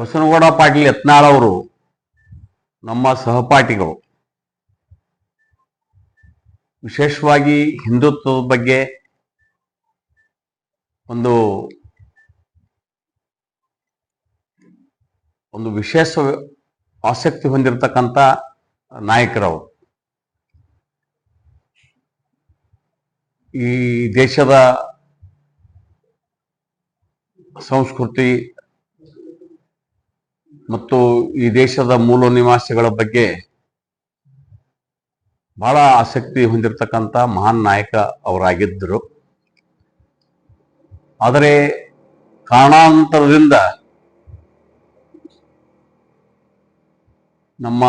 ಬಸನಗೌಡ ಪಾಟೀಲ್ ಯತ್ನಾಳ್ ಅವರು ನಮ್ಮ ಸಹಪಾಠಿಗಳು. ವಿಶೇಷವಾಗಿ ಹಿಂದುತ್ವದ ಬಗ್ಗೆ ಒಂದು ಒಂದು ವಿಶೇಷ ಆಸಕ್ತಿ ಹೊಂದಿರತಕ್ಕಂಥ ನಾಯಕರವರು. ಈ ದೇಶದ ಸಂಸ್ಕೃತಿ ಮತ್ತು ಈ ದೇಶದ ಮೂಲ ನಿವಾಸಿಗಳ ಬಗ್ಗೆ ಬಹಳ ಆಸಕ್ತಿ ಹೊಂದಿರತಕ್ಕಂಥ ಮಹಾನ್ ನಾಯಕ ಅವರಾಗಿದ್ದರು. ಆದರೆ ಕಾರಣಾಂತರದಿಂದ ನಮ್ಮ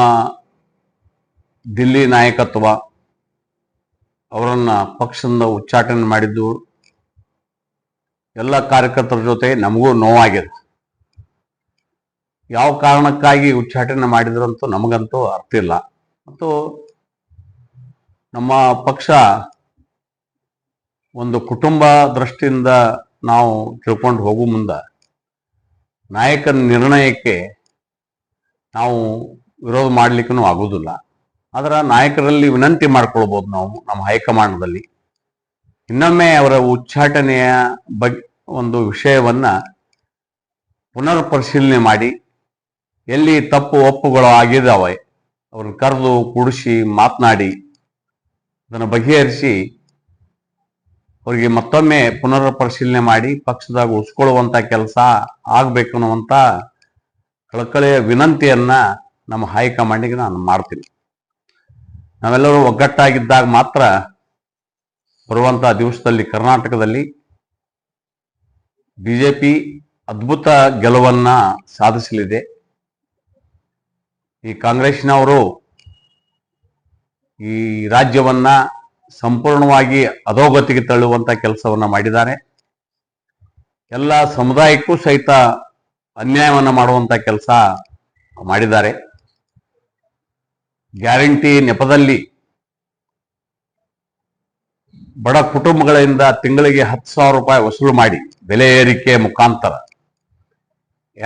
ದಿಲ್ಲಿ ನಾಯಕತ್ವ ಅವರನ್ನ ಪಕ್ಷದಿಂದ ಉಚ್ಚಾಟನೆ ಮಾಡಿದ್ದು ಎಲ್ಲ ಕಾರ್ಯಕರ್ತರ ಜೊತೆ ನಮಗೂ ನೋವಾಗಿದೆ. ಯಾವ ಕಾರಣಕ್ಕಾಗಿ ಉಚ್ಚಾಟನೆ ಮಾಡಿದ್ರು ಅಂತೂ ನಮಗಂತೂ ಅರ್ಥ ಇಲ್ಲ. ಮತ್ತು ನಮ್ಮ ಪಕ್ಷ ಒಂದು ಕುಟುಂಬ ದೃಷ್ಟಿಯಿಂದ ನಾವು ತಿಳ್ಕೊಂಡು ಹೋಗೋ ಮುಂದೆ ನಾಯಕನ ನಿರ್ಣಯಕ್ಕೆ ನಾವು ವಿರೋಧ ಮಾಡ್ಲಿಕ್ಕೂ ಆಗುವುದಿಲ್ಲ ಆದ್ರೆ ನಾಯಕರಲ್ಲಿ ವಿನಂತಿ ಮಾಡ್ಕೊಳ್ಬೋದು ನಾವು ನಮ್ಮ ಹೈಕಮಾಂಡ್ದಲ್ಲಿ ಇನ್ನೊಮ್ಮೆ ಅವರ ಉಚ್ಚಾಟನೆಯ ಬಗ್, ಒಂದು ವಿಷಯವನ್ನ ಪುನರ್ ಪರಿಶೀಲನೆ ಮಾಡಿ ಎಲ್ಲಿ ತಪ್ಪು ಒಪ್ಪುಗಳು ಆಗಿದಾವೆ, ಅವ್ರನ್ನ ಕರೆದು ಕುಡಿಸಿ ಮಾತನಾಡಿ. ಅದನ್ನು ಬಗೆಹರಿಸಿ ಅವರಿಗೆ ಮತ್ತೊಮ್ಮೆ ಪುನರ್ ಪರಿಶೀಲನೆ ಮಾಡಿ ಪಕ್ಷದಾಗ ಉಳಿಸ್ಕೊಳ್ಳುವಂತ ಕೆಲಸ ಆಗ್ಬೇಕು ಅನ್ನುವಂತ ಕಳಕಳಿಯ ವಿನಂತಿಯನ್ನ ನಮ್ಮ ಹೈಕಮಾಂಡಿಗೆ ನಾನು ಮಾಡ್ತೀನಿ. ನಾವೆಲ್ಲರೂ ಒಗ್ಗಟ್ಟಾಗಿದ್ದಾಗ ಮಾತ್ರ ಬರುವಂಥ ದಿವಸದಲ್ಲಿ ಕರ್ನಾಟಕದಲ್ಲಿ ಬಿಜೆಪಿ ಅದ್ಭುತ ಗೆಲುವನ್ನ ಸಾಧಿಸಲಿದೆ. ಈ ಕಾಂಗ್ರೆಸ್ನವರು ಈ ರಾಜ್ಯವನ್ನ ಸಂಪೂರ್ಣವಾಗಿ ಅಧೋಗತಿಗೆ ತಳ್ಳುವಂತ ಕೆಲಸವನ್ನ ಮಾಡಿದ್ದಾರೆ. ಎಲ್ಲ ಸಮುದಾಯಕ್ಕೂ ಸಹಿತ ಅನ್ಯಾಯವನ್ನ ಮಾಡುವಂತ ಕೆಲಸ ಮಾಡಿದ್ದಾರೆ. ಗ್ಯಾರಂಟಿ ನೆಪದಲ್ಲಿ ಬಡ ಕುಟುಂಬಗಳಿಂದ ತಿಂಗಳಿಗೆ ಹತ್ತು ಸಾವಿರ ರೂಪಾಯಿ ವಸೂಲು ಮಾಡಿ ಬೆಲೆ ಏರಿಕೆ ಮುಖಾಂತರ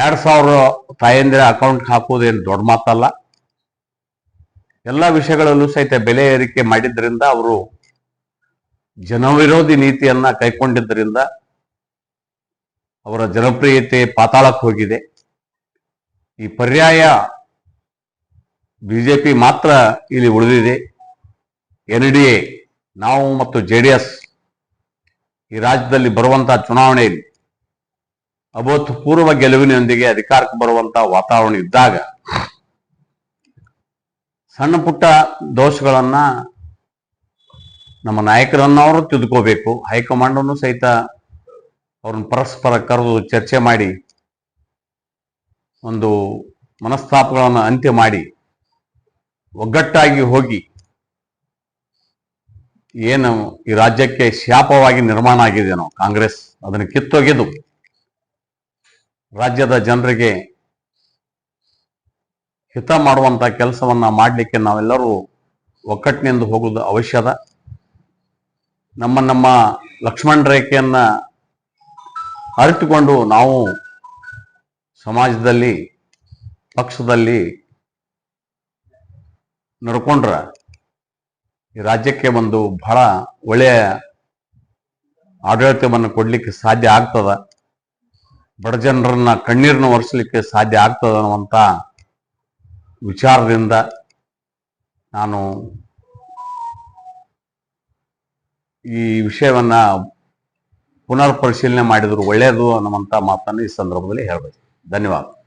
ಎರಡ್ ಸಾವಿರ ತಾಯಂದಿರ ಅಕೌಂಟ್ ಹಾಕುವುದೇನು ದೊಡ್ಡ ಮಾತಲ್ಲ. ಎಲ್ಲ ವಿಷಯಗಳಲ್ಲೂ ಸಹಿತ ಬೆಲೆ ಏರಿಕೆ ಮಾಡಿದ್ರಿಂದ ಅವರು ಜನವಿರೋಧಿ ನೀತಿಯನ್ನ ಕೈಕೊಂಡಿದ್ದರಿಂದ ಅವರ ಜನಪ್ರಿಯತೆ ಪಾತಾಳಕ್ಕೆ ಹೋಗಿದೆ. ಈ ಪರ್ಯಾಯ ಬಿಜೆಪಿ ಮಾತ್ರ ಇಲ್ಲಿ ಉಳಿದಿದೆ. ಎನ್ ಡಿ ಎ, ನಾವು ಮತ್ತು ಜೆ ಡಿ ಎಸ್ ಈ ರಾಜ್ಯದಲ್ಲಿ ಬರುವಂತಹ ಚುನಾವಣೆಯಲ್ಲಿ ಅಭೂತಪೂರ್ವ ಗೆಲುವಿನೊಂದಿಗೆ ಅಧಿಕಾರಕ್ಕೆ ಬರುವಂತಹ ವಾತಾವರಣ ಇದ್ದಾಗ ಸಣ್ಣ ಪುಟ್ಟ ದೋಷಗಳನ್ನ ನಮ್ಮ ನಾಯಕರನ್ನವರು ತಿದ್ಕೋಬೇಕು. ಹೈಕಮಾಂಡ್ ಸಹಿತ ಅವ್ರನ್ನ ಪರಸ್ಪರ ಕರೆದು ಚರ್ಚೆ ಮಾಡಿ, ಒಂದು ಮನಸ್ತಾಪಗಳನ್ನು ಅಂತ್ಯ ಮಾಡಿ, ಒಗ್ಗಟ್ಟಾಗಿ ಹೋಗಿ ಏನು ಈ ರಾಜ್ಯಕ್ಕೆ ಶಾಪವಾಗಿ ನಿರ್ಮಾಣ ಆಗಿದೆಯೋ ಕಾಂಗ್ರೆಸ್ ಅದನ್ನು ಕಿತ್ತೊಗೆದು ರಾಜ್ಯದ ಜನರಿಗೆ ಹಿತ ಮಾಡುವಂತ ಕೆಲಸವನ್ನ ಮಾಡಲಿಕ್ಕೆ ನಾವೆಲ್ಲರೂ ಒಕ್ಕಟ್ಟಿನಿಂದ ಹೋಗುವುದು ಅವಶ್ಯದ ನಮ್ಮ ನಮ್ಮ ಲಕ್ಷ್ಮಣ ರೇಖೆಯನ್ನ ಅರಿತುಕೊಂಡು ನಾವು ಸಮಾಜದಲ್ಲಿ, ಪಕ್ಷದಲ್ಲಿ ನಡ್ಕೊಂಡ್ರ ಈ ರಾಜ್ಯಕ್ಕೆ ಒಂದು ಬಹಳ ಒಳ್ಳೆಯ ಆಡಳಿತವನ್ನು ಕೊಡ್ಲಿಕ್ಕೆ ಸಾಧ್ಯ ಆಗ್ತದ. ಬಡ ಜನರನ್ನ ಕಣ್ಣೀರನ್ನ ಒರೆಸಲಿಕ್ಕೆ ಸಾಧ್ಯ ಆಗ್ತದೆ ಅನ್ನುವಂಥ ವಿಚಾರದಿಂದ ನಾನು ಈ ವಿಷಯವನ್ನ ಪುನರ್ ಪರಿಶೀಲನೆ ಮಾಡಿದ್ರು ಒಳ್ಳೆಯದು ಅನ್ನುವಂಥ ಮಾತನ್ನು ಈ ಸಂದರ್ಭದಲ್ಲಿ ಹೇಳಬೇಕು. ಧನ್ಯವಾದ.